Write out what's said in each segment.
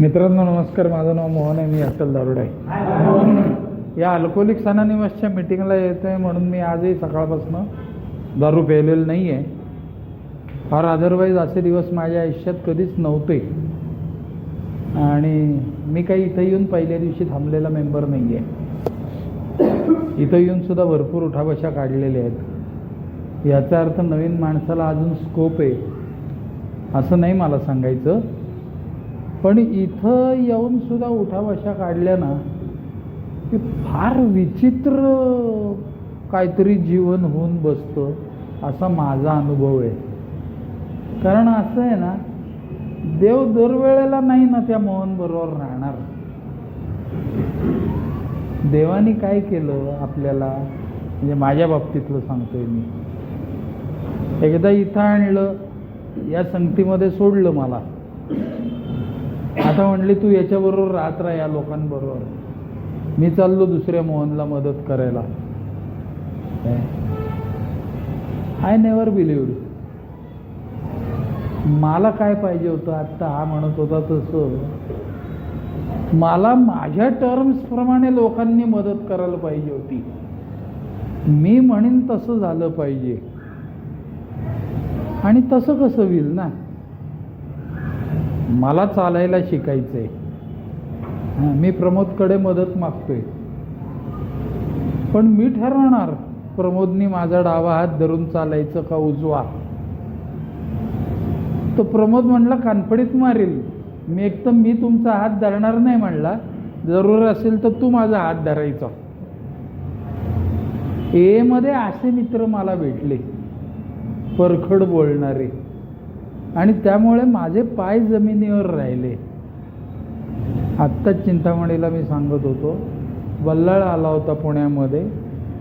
मित्रांनो नमस्कार. माझं नाव मोहन आहे. मी अटल दारुड आहे. या अल्कोहोलिक सणानिवासच्या मिटिंगला येत आहे म्हणून मी आजही सकाळपासून दारू प्यायलेलं नाही आहे फार अदरवाईज असे दिवस माझ्या आयुष्यात कधीच नव्हते. आणि मी काही इथं येऊन पहिल्या दिवशी थांबलेला मेंबर नाही आहे इथं येऊनसुद्धा भरपूर उठाबशा काढलेल्या आहेत. याचा अर्थ नवीन माणसाला अजून स्कोप आहे असं नाही मला सांगायचं. पण इथं येऊन सुद्धा उठाबशा काढल्या ना की फार विचित्र काहीतरी जीवन होऊन बसतं असा माझा अनुभव आहे. कारण असं आहे ना देव दरवेळेला नाही ना त्या मोहनबरोबर राहणार. देवाने काय केलं आपल्याला? म्हणजे माझ्या बाबतीतलं सांगतोय मी. एकदा इथं आणलं या संगतीमध्ये सोडलं मला. आता म्हणले तू याच्याबरोबर राहत राहा या लोकांबरोबर. मी चाललो दुसऱ्या मोहनला मदत करायला. आय नेवर बिलिव्ड मला काय पाहिजे होतं आत्ता? हा म्हणत होता तसं. मला माझ्या टर्म्सप्रमाणे लोकांनी मदत करायला पाहिजे होती. मी म्हणेन तसं झालं पाहिजे. आणि तसं कसं होईल ना? मला चालायला शिकायचंय. आहे मी प्रमोदकडे मदत मागतोय. पण मी ठरवणार प्रमोदनी माझा डावा हात धरून चालायचं का उजवा? तो प्रमोद म्हणला कानफडीत मारेल. मी एक तर मी तुमचा हात धरणार नाही म्हणला. जरूर असेल तर तू माझा हात धरायचा. ए मध्ये असे मित्र मला भेटले. परखड बोलणारे. आणि त्यामुळे माझे पाय जमिनीवर राहिले. आत्ताच चिंतामणीला मी सांगत होतो बल्लाळ आला होता पुण्यामध्ये.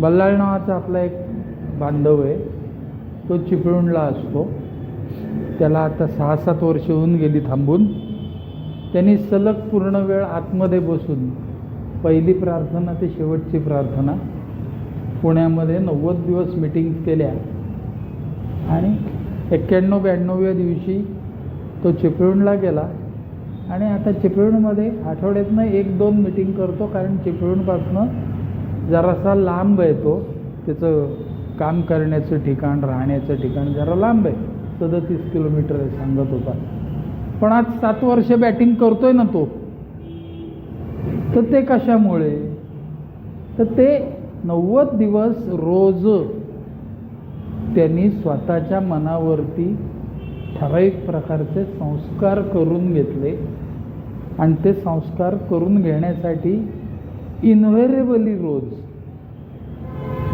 बल्लाळ नावाचा आपला एक बांधव आहे तो चिपळूणला असतो. त्याला आता सहा सात वर्ष होऊन गेली थांबून. त्यांनी सलग पूर्ण वेळ आतमध्ये बसून पहिली प्रार्थना ते शेवटची प्रार्थना पुण्यामध्ये नव्वद दिवस मिटिंग केल्या आणि एक्क्याण्णव ब्याण्णव्या दिवशी तो चिपळूणला गेला. आणि आता चिपळूणमध्ये आठवड्यातनं एक दोन मिटिंग करतो कारण चिपळूणपासनं जरासा लांब आहे तो. त्याचं काम करण्याचं ठिकाण राहण्याचं ठिकाण जरा लांब आहे. सदतीस किलोमीटर आहे सांगत होता. पण आज सात वर्ष बॅटिंग करतोय ना तो. तर ते कशामुळे? तर ते नव्वद दिवस रोज त्यांनी स्वतःच्या मनावरती ठराविक प्रकारचे संस्कार करून घेतले. आणि ते संस्कार करून घेण्यासाठी इन्व्हेरेबली रोज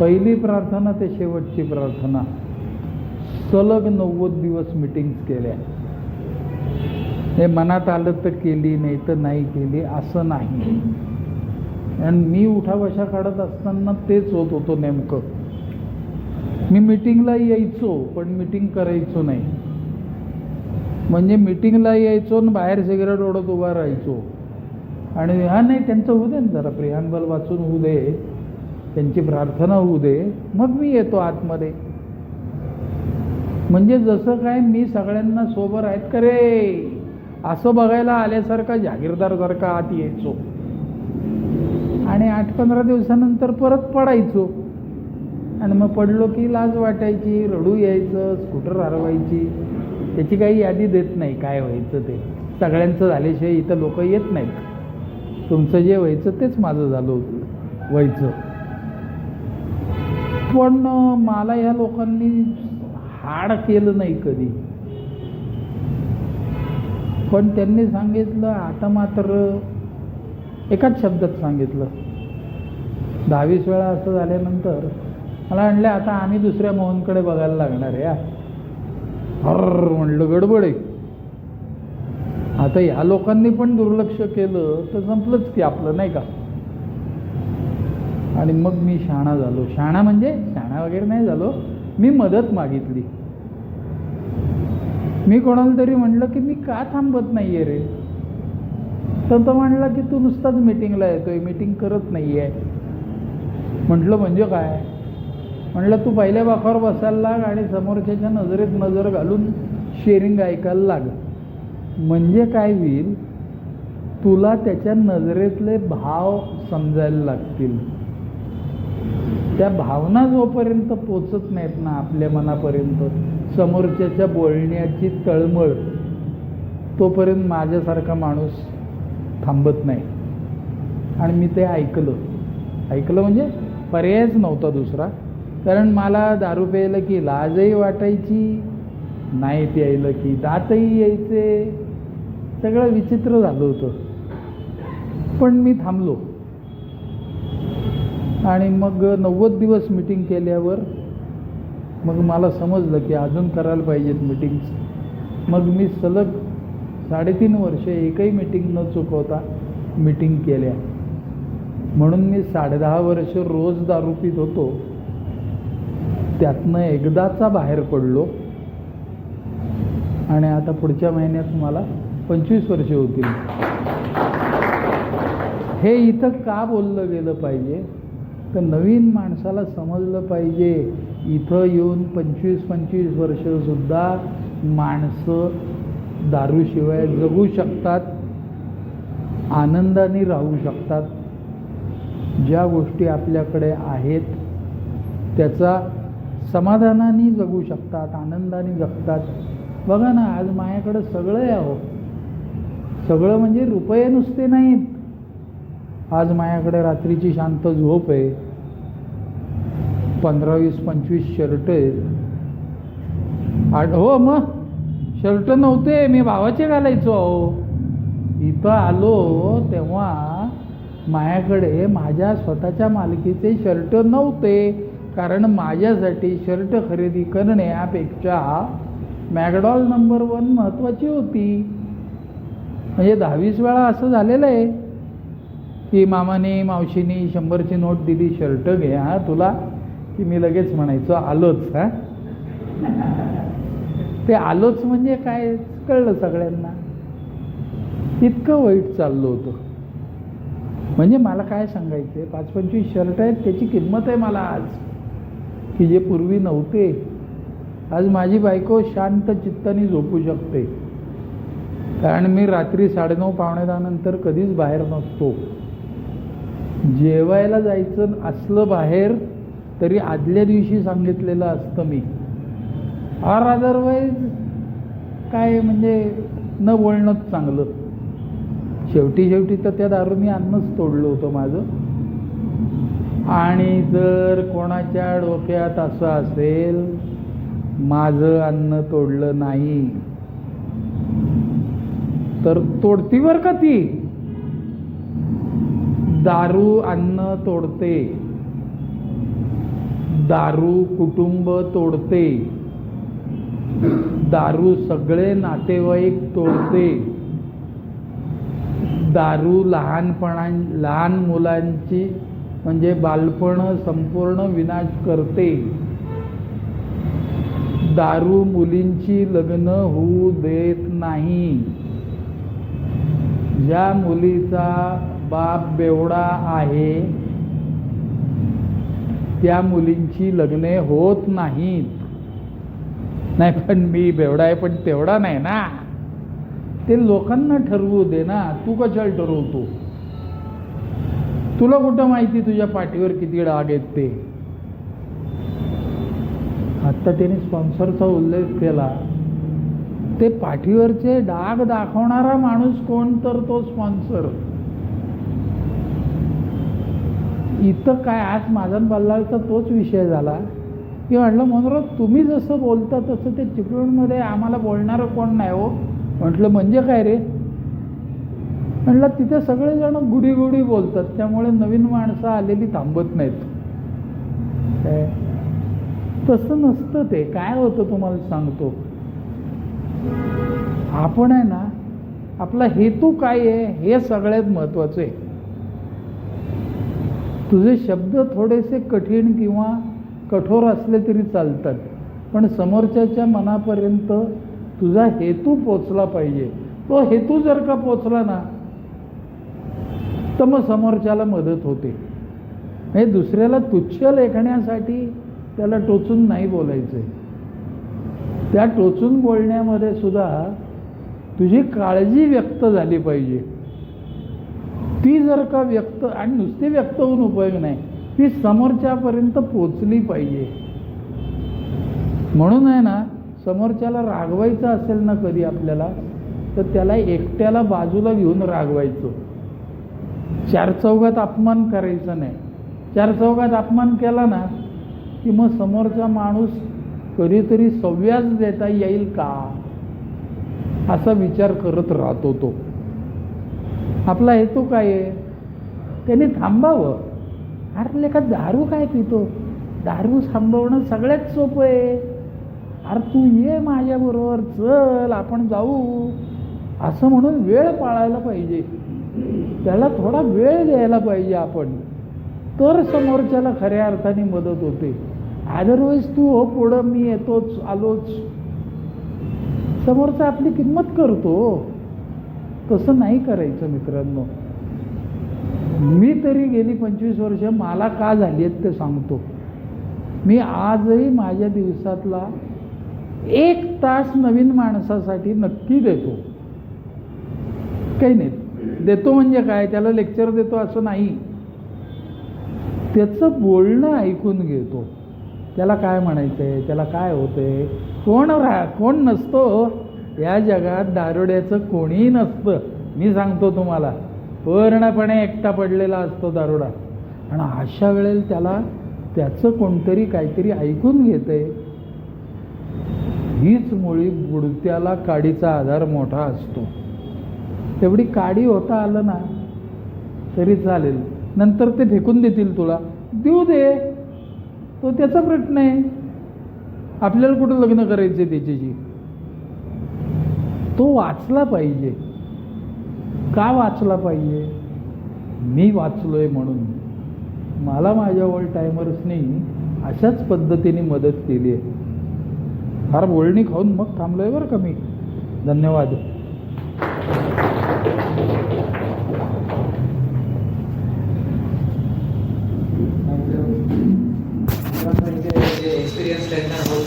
पहिली प्रार्थना ते शेवटची प्रार्थना. सलग नव्वद दिवस मिटिंग्स केल्या. हे मनात आलं तर केली नाही तर नाही केली असं नाही. आणि मी उठाबशा काढत असताना तेच होत होतो नेमकं. मी मिटिंगला यायचो पण मिटिंग करायचो नाही. म्हणजे मिटिंगला यायचो आणि बाहेर सिगरेट ओढत उभा राहायचो. आणि हा नाही त्यांचं होऊ दे ना जरा प्रियांबल वाचून होऊ दे त्यांची प्रार्थना होऊ दे मग मी येतो आतमध्ये. म्हणजे जसं काय मी सगळ्यांना सोबत आहेत का रे? असं बघायला आल्यासारखा जागीरदारसारखा आत यायचो. आणि आठ पंधरा दिवसानंतर परत पडायचो. आणि मग पडलो की लाज वाटायची रडू यायचं स्कूटर हरवायची. त्याची काही यादी देत नाही काय व्हायचं ते. सगळ्यांचं झाल्याशिवाय इथं लोक येत नाहीत. तुमचं जे व्हायचं तेच माझं झालं होतं व्हायचं. पण मला ह्या लोकांनी हाड केलं नाही कधी. पण त्यांनी सांगितलं आता मात्र एकाच शब्दात सांगितलं. दहावीस वेळा असं झाल्यानंतर मला म्हणलं आता आम्ही दुसऱ्या मोहनकडे बघायला लागणार आहे हर म्हणलं गडबड आहे. आता या लोकांनी पण दुर्लक्ष केलं तर संपलंच की आपलं नाही का? आणि मग मी शाणा झालो. शाणा म्हणजे शाणा वगैरे नाही झालो मी मदत मागितली. मी कोणाला तरी म्हणलं की मी का थांबत नाही आहे रे? तर तो म्हणला की तू नुसताच मिटिंगला येतोय मिटिंग करत नाही आहे म्हटलं म्हणजे काय? म्हणलं तू पहिल्या बाकावर बसायला लाग आणि समोरच्याच्या नजरेत नजर घालून शेअरिंग ऐकायला लाग. म्हणजे काय होईल? तुला त्याच्या नजरेतले भाव समजायला लागतील. त्या भावना जोपर्यंत पोचत नाहीत ना आपल्या मनापर्यंत समोरच्याच्या बोलण्याची तळमळ तोपर्यंत माझ्यासारखा माणूस थांबत नाही. आणि मी ते ऐकलं. ऐकलं म्हणजे पर्यायच नव्हता दुसरा. कारण मला दारू प्यायलं की लाजही वाटायची नाही प्यायलं की दातही यायचे सगळं विचित्र झालं होतं. पण मी थांबलो. आणि मग नव्वद दिवस मिटिंग केल्यावर मग मला समजलं की अजून करायला पाहिजेत मिटिंग्स मग मी सलग साडेतीन वर्षे एकही मिटिंग न चुकवता मिटिंग केल्या. म्हणून मी साडेदहा वर्ष रोज दारू पित होतो. त्यातनं एकदाचा बाहेर पडलो. आणि आता पुढच्या महिन्यात मला पंचवीस वर्षे होतील. हे इथं का बोललं गेलं पाहिजे? तर नवीन माणसाला समजलं पाहिजे. इथं येऊन पंचवीस पंचवीस वर्षसुद्धा माणसं दारूशिवाय जगू शकतात आनंदाने राहू शकतात. ज्या गोष्टी आपल्याकडे आहेत त्याचा समाधानाने जगू शकतात आनंदाने जगतात. बघा ना आज माझ्याकडं सगळं आहे अहो. सगळं म्हणजे रुपये नुसते नाहीत. आज माझ्याकडे रात्रीची शांत झोप आहे. पंधरा वीस पंचवीस शर्ट आहेत. आठ हो मग शर्ट नव्हते मी भावाचे घालायचो अहो. इथं आलो तेव्हा माझ्याकडे माझ्या स्वतःच्या मालकीचे शर्ट नव्हते. कारण माझ्यासाठी शर्ट खरेदी करण्यापेक्षा मॅकडॉल नंबर वन महत्त्वाची होती. म्हणजे दहावीस वेळा असं झालेलं आहे की मामाने मावशीने शंभरची नोट दिली शर्ट घे हा तुला की मी लगेच म्हणायचो आलोच हा? ते आलोच म्हणजे काय? कळलं सगळ्यांना. इतकं वाईट चाललं होतं. म्हणजे मला काय सांगायचं आहे पाच पंचवीस शर्ट आहेत त्याची किंमत आहे मला आज. की जे पूर्वी नव्हते आज माझी बायको शांत चित्ताने झोपू शकते. कारण मी रात्री साडेनऊ पावणे दहानंतर कधीच बाहेर नसतो. जेवायला जायचं असलं बाहेर तरी आदल्या दिवशी सांगितलेलं असतं मी. आर अदरवाईज काय म्हणजे न बोलणंच चांगलं. शेवटी शेवटी तर त्या दारूने अन्नच तोडलं होतं माझं. आणि जर कोणाच्या डोक्यात असं असेल माझं अन्न तोडलं नाही तर तोडतीवर का ती? दारू अन्न तोडते. दारू कुटुंब तोडते. दारू सगळे नातेवाईक तोडते. दारू लहानपणा लहान मुलांची म्हणजे बालपण संपूर्ण विनाश करते. दारू मुलींची लग्न होऊ देत नाही. ज्या मुलीचा बाप बेवडा आहे त्या मुलींची लग्ने होत नाहीत. नाही पण मी बेवडा आहे पण तेवढा नाही ना. ते लोकांना ठरवू दे ना. तू कशाला ठरवतो? तुला कुठं माहिती तुझ्या पाठीवर किती डाग आहेत ते? आत्ता त्याने स्पॉन्सरचा उल्लेख केला. ते पाठीवरचे डाग दाखवणारा माणूस कोण तर तो स्पॉन्सर. इथं काय आज माझा बल्लाळचा तोच विषय झाला. की म्हटलं मनोरथ तुम्ही जसं बोलता तसं ते चिपळूणमध्ये आम्हाला बोलणारं कोण नाही हो. म्हटलं म्हणजे काय रे? म्हणला तिथे सगळेजण गुढी गुढी बोलतात त्यामुळे नवीन माणसं आलेली थांबत नाहीत. काय तसं नसतं ते. काय होतं तुम्हाला सांगतो. आपण आहे ना आपला हेतू काय आहे हे सगळ्यात महत्त्वाचं आहे. तुझे शब्द थोडेसे कठीण किंवा कठोर असले तरी चालतात पण समोरच्याच्या मनापर्यंत तुझा हेतू पोचला पाहिजे. तो हेतू जर का पोचला ना तर मग समोरच्याला मदत होते. हे दुसऱ्याला तुच्छ लेखण्यासाठी त्याला टोचून नाही बोलायचं. त्या टोचून बोलण्यामध्ये सुद्धा तुझी काळजी व्यक्त झाली पाहिजे. ती जर का व्यक्त आणि नुसती व्यक्त होऊन उपयोग नाही ती समोरच्यापर्यंत पोचली पाहिजे. म्हणून आहे ना समोरच्याला रागवायचं असेल ना कधी आपल्याला तर त्याला एकट्याला बाजूला घेऊन रागवायचं. चार चौघात अपमान करायचं नाही. चार चौघात अपमान केला ना की मग समोरचा माणूस कधीतरी सव्याज देता येईल का? असा विचार करत राहतो तो. आपला हेतू काय आहे? त्याने थांबावं. अरे लेखा दारू काय पितो? दारू थांबवणं सगळ्यात सोपं आहे. अरे तू ये माझ्याबरोबर चल आपण जाऊ. असं म्हणून वेळ पाळायला पाहिजे. त्याला थोडा वेळ द्यायला पाहिजे आपण. तर समोरच्याला खऱ्या अर्थाने मदत होते. अदरवाईज तू हो पुढं मी येतोच आलोच. समोरचा आपली किंमत करतो. तसं नाही करायचं मित्रांनो. मी तरी गेली पंचवीस वर्ष मला का झाली आहेत ते सांगतो. मी आजही माझ्या दिवसातला एक तास नवीन माणसासाठी नक्की देतो. काही नाही. देतो म्हणजे काय? त्याला लेक्चर देतो असं नाही. त्याचं बोलणं ऐकून घेतो. त्याला काय म्हणायचं आहे त्याला काय होतंय? कोण राह कोण नसतो? या जगात दारुड्याचं कोणीही नसतं. मी सांगतो तुम्हाला. पूर्णपणे एकटा पडलेला असतो दारुडा. आणि अशा वेळेला त्याला त्याचं कोणतरी काहीतरी ऐकून घेते हीच मुळी बुडत्याला काडीचा आधार मोठा असतो. तेवढी काडी होता आलं ना तरी चालेल. नंतर ते फेकून देतील तुला. देऊ दे. तो त्याचा प्रश्न आहे. आपल्याला कुठं लग्न करायचं त्याच्याशी? तो वाचला पाहिजे. का वाचला पाहिजे? मी वाचलोय म्हणून. मला माझ्या ओल्ड टायमर्सनी अशाच पद्धतीने मदत केली आहे. फार बोलणी खाऊन मग थांबलोय बरं का मी. धन्यवाद. एक्सपिरियन्स आहेत ना